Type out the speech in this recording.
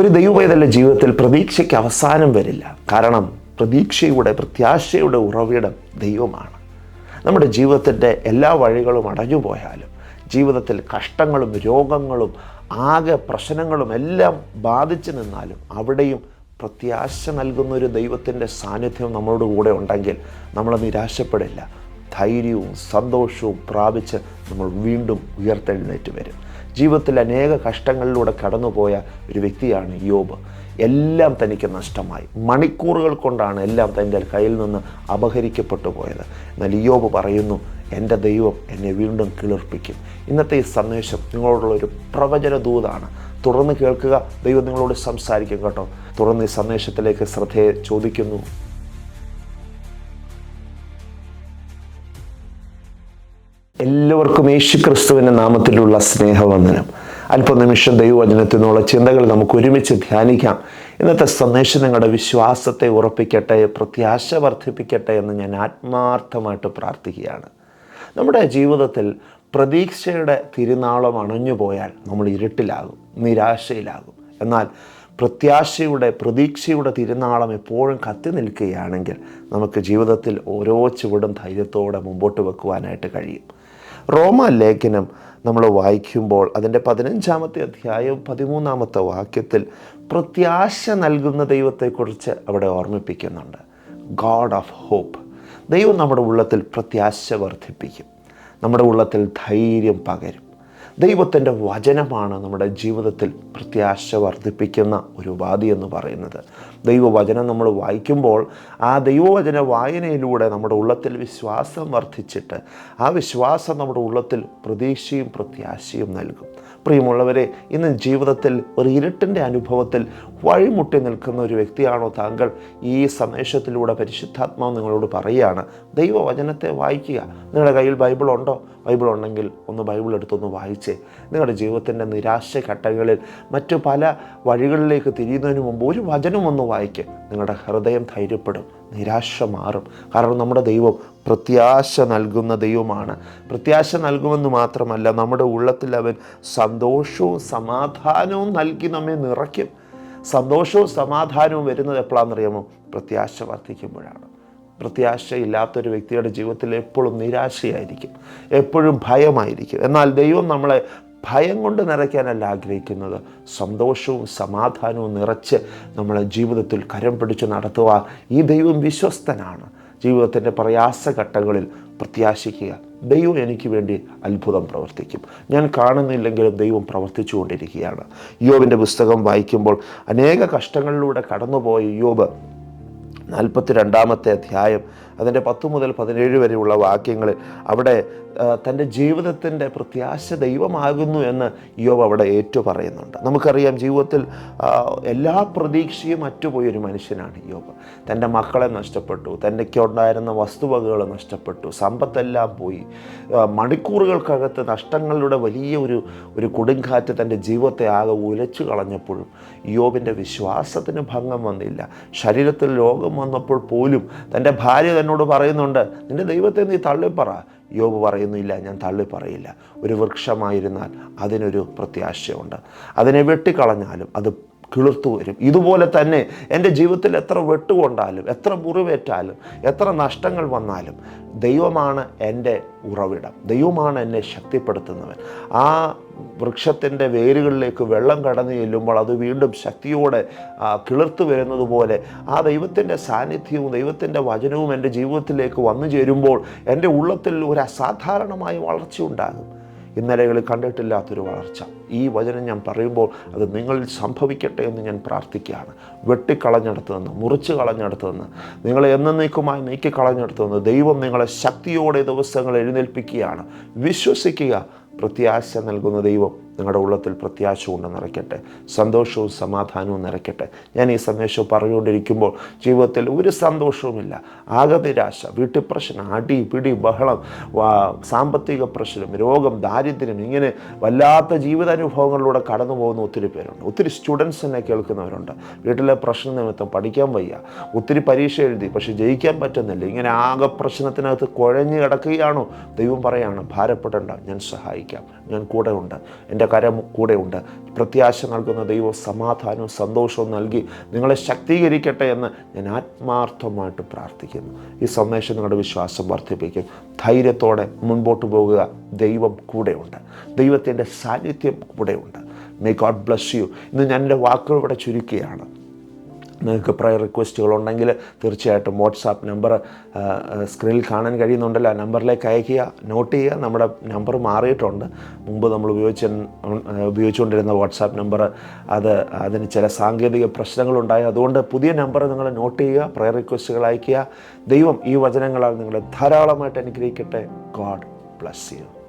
ഒരു ദൈവവേദല ജീവിതത്തിൽ പ്രതീക്ഷയ്ക്ക് അവസാനം വരില്ല. കാരണം പ്രതീക്ഷയുടെ പ്രത്യാശയുടെ ഉറവിടം ദൈവമാണ്. നമ്മുടെ ജീവിതത്തിന്റെ എല്ലാ വഴികളും അടഞ്ഞുപോയാലും ജീവിതത്തിൽ കഷ്ടങ്ങളും രോഗങ്ങളും ആകെ പ്രശ്നങ്ങളും എല്ലാം ബാധിച്ചു നിന്നാലും അവിടെയും പ്രത്യാശ നൽകുന്ന ഒരു ദൈവത്തിന്റെ സാന്നിധ്യം നമ്മളോട് കൂടെ ഉണ്ടെങ്കിൽ നമ്മൾ നിരാശപ്പെടില്ല. ധൈര്യവും സന്തോഷവും പ്രാപിച്ച് നമ്മൾ വീണ്ടും ഉയർത്തെഴുന്നേറ്റ് വരും. ജീവിതത്തിൽ അനേക കഷ്ടങ്ങളിലൂടെ കടന്നുപോയ ഒരു വ്യക്തിയാണ് യോബ്. എല്ലാം തനിക്ക് നഷ്ടമായി. മണിക്കൂറുകൾ കൊണ്ടാണ് എല്ലാം തന്റെ കയ്യിൽ നിന്ന് അപഹരിക്കപ്പെട്ടു പോയത്. എന്നാൽ യോബ് പറയുന്നു എന്റെ ദൈവം എന്നെ വീണ്ടും കിളിർപ്പിക്കും. ഇന്നത്തെ ഈ സന്ദേശം നിങ്ങളോടുള്ള ഒരു പ്രവചന ദൂതാണ്. തുറന്ന് കേൾക്കുക ദൈവം നിങ്ങളോട് സംസാരിക്കും കേട്ടോ. തുറന്ന് ഈ സന്ദേശത്തിലേക്ക് ശ്രദ്ധയെ ചോദിക്കുന്നു. യേശു ക്രിസ്തുവിന്റെ നാമത്തിലുള്ള സ്നേഹവന്ദനം. അല്പനിമിഷം ദൈവവചനത്തിൽ നിന്നുള്ള ചിന്തകൾ നമുക്ക് ഒരുമിച്ച് ധ്യാനിക്കാം. ഇന്നത്തെ സന്ദേശം നിങ്ങളുടെ വിശ്വാസത്തെ ഉറപ്പിക്കട്ടെ പ്രത്യാശ വർദ്ധിപ്പിക്കട്ടെ എന്ന് ഞാൻ ആത്മാർത്ഥമായിട്ട് പ്രാർത്ഥിക്കുകയാണ്. നമ്മുടെ ജീവിതത്തിൽ പ്രതീക്ഷയുടെ തിരുനാളം അണഞ്ഞു പോയാൽ നമ്മൾ ഇരുട്ടിലാകും നിരാശയിലാകും. എന്നാൽ പ്രത്യാശയുടെ പ്രതീക്ഷയുടെ തിരുനാളം എപ്പോഴും കത്തി നിൽക്കുകയാണെങ്കിൽ നമുക്ക് ജീവിതത്തിൽ ഓരോ ചുവടും ധൈര്യത്തോടെ മുമ്പോട്ട് വെക്കുവാനായിട്ട് കഴിയും. റോമ ലേഖനം നമ്മൾ വായിക്കുമ്പോൾ അതിന്റെ പതിനഞ്ചാമത്തെ അധ്യായവും പതിമൂന്നാമത്തെ വാക്യത്തിൽ പ്രത്യാശ നൽകുന്ന ദൈവത്തെക്കുറിച്ച് അവിടെ ഓർമ്മിപ്പിക്കുന്നുണ്ട്. ഗാഡ് ഓഫ് ഹോപ്പ് ദൈവം നമ്മുടെ ഉള്ളത്തിൽ പ്രത്യാശ വർദ്ധിപ്പിക്കും. നമ്മുടെ ഉള്ളത്തിൽ ധൈര്യം പകരും. ദൈവത്തിന്റെ വചനമാണ് നമ്മുടെ ജീവിതത്തിൽ പ്രത്യാശ വർദ്ധിപ്പിക്കുന്ന ഒരു ഉപാധി എന്ന് പറയുന്നത്. ദൈവവചനം നമ്മൾ വായിക്കുമ്പോൾ ആ ദൈവവചന വായനയിലൂടെ നമ്മുടെ ഉള്ളത്തിൽ വിശ്വാസം വർദ്ധിച്ചിട്ട് ആ വിശ്വാസം നമ്മുടെ ഉള്ളത്തിൽ പ്രതീക്ഷയും പ്രത്യാശയും നൽകും. പ്രിയമുള്ളവരെ ഇന്ന് ജീവിതത്തിൽ ഒരു ഇരുട്ടിന്റെ അനുഭവത്തിൽ വഴിമുട്ടി നിൽക്കുന്ന ഒരു വ്യക്തിയാണോ താങ്കൾ? ഈ സന്ദേശത്തിലൂടെ പരിശുദ്ധാത്മാവ് നിങ്ങളോട് പറയുകയാണ് ദൈവവചനത്തെ വായിക്കുക. നിങ്ങളുടെ കയ്യിൽ ബൈബിൾ ഉണ്ടോ ബൈബിൾ ഉണ്ടെങ്കിൽ ഒന്ന് ബൈബിൾ എടുത്തൊന്ന് വായിച്ചേ. നിങ്ങളുടെ ജീവിതത്തിന്റെ നിരാശ ഘട്ടങ്ങളിൽ മറ്റു പല വഴികളിലേക്ക് തിരിയുന്നതിന് മുമ്പ് ഒരു വചനം ഒന്ന് വായിക്കുക നിങ്ങളുടെ ഹൃദയം ധൈര്യപ്പെടും നിരാശ മാറും. കാരണം നമ്മുടെ ദൈവം പ്രത്യാശ നൽകുന്ന ദൈവമാണ്. പ്രത്യാശ നൽകുമെന്ന് മാത്രമല്ല നമ്മുടെ ഉള്ളത്തിൽ അവൻ സന്തോഷവും സമാധാനവും നൽകി നമ്മെ നിറയ്ക്കും. സന്തോഷവും സമാധാനവും വരുന്നത് എപ്പോഴാണെന്നറിയാമോ? പ്രത്യാശ വർദ്ധിക്കുമ്പോഴാണ്. പ്രത്യാശയില്ലാത്തൊരു വ്യക്തിയുടെ ജീവിതത്തിൽ എപ്പോഴും നിരാശയായിരിക്കും എപ്പോഴും ഭയമായിരിക്കും. എന്നാൽ ദൈവം നമ്മളെ ഭയം കൊണ്ട് നിറയ്ക്കാനല്ല ആഗ്രഹിക്കുന്നത്. സന്തോഷവും സമാധാനവും നിറച്ച് നമ്മളെ ജീവിതത്തിൽ കരം പിടിച്ച് നടത്തുക ഈ ദൈവം വിശ്വസ്തനാണ്. ജീവിതത്തിന്റെ പ്രയാസഘട്ടങ്ങളിൽ പ്രത്യാശിക്കുക. ദൈവം എനിക്ക് വേണ്ടി അത്ഭുതം പ്രവർത്തിക്കും. ഞാൻ കാണുന്നില്ലെങ്കിലും ദൈവം പ്രവർത്തിച്ചു കൊണ്ടിരിക്കുകയാണ് യോബിന്റെ പുസ്തകം വായിക്കുമ്പോൾ അനേക കഷ്ടങ്ങളിലൂടെ കടന്നുപോയ യോബ് നാൽപ്പത്തി രണ്ടാമത്തെ അധ്യായം അതിന്റെ പത്ത് മുതൽ പതിനേഴ് വരെയുള്ള വാക്യങ്ങളിൽ അവിടെ തന്റെ ജീവിതത്തിന്റെ പ്രത്യാശ ദൈവമാകുന്നു എന്ന് യോബ് അവിടെ ഏറ്റു പറയുന്നുണ്ട് നമുക്കറിയാം ജീവിതത്തിൽ എല്ലാ പ്രതീക്ഷയും അറ്റുപോയൊരു മനുഷ്യനാണ് യോബ് തന്റെ മക്കളെ നഷ്ടപ്പെട്ടു തന്റെക്കുണ്ടായിരുന്ന വസ്തുവകകൾ നഷ്ടപ്പെട്ടു സമ്പത്തെല്ലാം പോയി. മണിക്കൂറുകൾക്കകത്ത് നഷ്ടങ്ങളുടെ വലിയ ഒരു ഒരു കൊടുങ്കാറ്റ് തന്റെ ജീവിതത്തെ ആകെ ഉലച്ചു കളഞ്ഞപ്പോഴും യോബിന്റെ വിശ്വാസത്തിന് ഭംഗം വന്നില്ല. ശരീരത്തിൽ രോഗം വന്നപ്പോൾ പോലും തന്റെ ഭാര്യ തന്നോട് പറയുന്നുണ്ട് നിന്റെ ദൈവത്തെ നീ തള്ളിപ്പറ. യോബ് പറയുന്നില്ല ഞാൻ തള്ളി പറയില്ല ഒരു വൃക്ഷമായിരുന്നാൽ അതിനൊരു പ്രത്യാശയുണ്ട്. അതിനെ വെട്ടിക്കളഞ്ഞാലും അത് കിളിർത്തു വരും. ഇതുപോലെ തന്നെ എന്റെ ജീവിതത്തിൽ എത്ര വെട്ടുകൊണ്ടാലും എത്ര മുറിവേറ്റാലും എത്ര നഷ്ടങ്ങൾ വന്നാലും ദൈവമാണ് എന്റെ ഉറവിടം. ദൈവമാണ് എന്നെ ശക്തിപ്പെടുത്തുന്നവൻ. ആ വൃക്ഷത്തിന്റെ വേരുകളിലേക്ക് വെള്ളം കടന്നു ചെല്ലുമ്പോൾ അത് വീണ്ടും ശക്തിയോടെ കിളിർത്തു വരുന്നത് പോലെ ആ ദൈവത്തിന്റെ സാന്നിധ്യവും ദൈവത്തിന്റെ വചനവും എന്റെ ജീവിതത്തിലേക്ക് വന്നു ചേരുമ്പോൾ എന്റെ ഉള്ളത്തിൽ ഒരു അസാധാരണമായ വളർച്ച ഉണ്ടാകും. ഇന്നലകളിൽ കണ്ടിട്ടില്ലാത്തൊരു വളർച്ച. ഈ വചനം ഞാൻ പറയുമ്പോൾ അത് നിങ്ങളിൽ സംഭവിക്കട്ടെ എന്ന് ഞാൻ പ്രാർത്ഥിക്കുകയാണ്. വെട്ടിക്കളഞ്ഞെടുത്തു നിന്ന് മുറിച്ച് കളഞ്ഞെടുത്തു നിന്ന് നിങ്ങളെ എന്നേക്കുമായി നീക്കി കളഞ്ഞെടുത്ത് നിന്ന് ദൈവം നിങ്ങളെ ശക്തിയോടെ ദിവസങ്ങൾ എഴുന്നേൽപ്പിക്കുകയാണ്. വിശ്വസിക്കുക പ്രത്യാശ നൽകുന്ന ദൈവം നിങ്ങളുടെ ഉള്ളത്തിൽ പ്രത്യാശ കൊണ്ട് നിറയ്ക്കട്ടെ. സന്തോഷവും സമാധാനവും നിറയ്ക്കട്ടെ. ഞാൻ ഈ സന്ദേശം പറഞ്ഞുകൊണ്ടിരിക്കുമ്പോൾ ജീവിതത്തിൽ ഒരു സന്തോഷവുമില്ല. ആകെ നിരാശ വീട്ടിൽ പ്രശ്നം അടി പിടി ബഹളം സാമ്പത്തിക പ്രശ്നം രോഗം ദാരിദ്ര്യം ഇങ്ങനെ വല്ലാത്ത ജീവിതാനുഭവങ്ങളിലൂടെ കടന്നു പോകുന്ന ഒത്തിരി പേരുണ്ട്. ഒത്തിരി സ്റ്റുഡൻസ് എന്നെ കേൾക്കുന്നവരുണ്ട്. വീട്ടിലെ പ്രശ്ന നിമിത്തം പഠിക്കാൻ വയ്യ. ഒത്തിരി പരീക്ഷ എഴുതി പക്ഷെ ജയിക്കാൻ പറ്റുന്നില്ല. ഇങ്ങനെ ആകെ പ്രശ്നത്തിനകത്ത് കുഴഞ്ഞു കിടക്കുകയാണോ? ദൈവം പറയാണ് ഭാരപ്പെടേണ്ട ഞാൻ സഹായിക്കാം. ഞാൻ കൂടെ ഉണ്ട് എന്റെ കരം കൂടെയുണ്ട് പ്രത്യാശ നൽകുന്ന ദൈവം സമാധാനവും സന്തോഷവും നൽകി നിങ്ങളെ ശക്തീകരിക്കട്ടെ എന്ന് ഞാൻ ആത്മാർത്ഥമായിട്ട് പ്രാർത്ഥിക്കുന്നു. ഈ സന്ദേശം നിങ്ങളുടെ വിശ്വാസം വർദ്ധിപ്പിക്കും. ധൈര്യത്തോടെ മുൻപോട്ട് പോകുക ദൈവം കൂടെയുണ്ട് ദൈവത്തിന്റെ സാന്നിധ്യം കൂടെയുണ്ട് മേ ഗോഡ് ബ്ലസ് യു ഇന്ന് ഞാൻ എന്റെ വാക്കുകൾ ഇവിടെ ചുരുക്കുകയാണ്. നിങ്ങൾക്ക് പ്രയർ റിക്വസ്റ്റുകൾ ഉണ്ടെങ്കിൽ തീർച്ചയായിട്ടും വാട്സാപ്പ് നമ്പർ സ്ക്രീനിൽ കാണാൻ കഴിയുന്നുണ്ടല്ലോ. ആ നമ്പറിലേക്ക് അയയ്ക്കുക നോട്ട് ചെയ്യുക. നമ്മുടെ നമ്പർ മാറിയിട്ടുണ്ട്. മുമ്പ് നമ്മൾ ഉപയോഗിച്ച ഉപയോഗിച്ചുകൊണ്ടിരുന്ന വാട്സാപ്പ് നമ്പർ അത് അതിന് ചില സാങ്കേതിക പ്രശ്നങ്ങളുണ്ടായി. അതുകൊണ്ട് പുതിയ നമ്പർ നിങ്ങൾ നോട്ട് ചെയ്യുക പ്രയർ റിക്വസ്റ്റുകൾ അയയ്ക്കുക. ദൈവം ഈ വചനങ്ങളാൽ നിങ്ങളെ ധാരാളമായിട്ട് അനുഗ്രഹിക്കട്ടെ. God bless you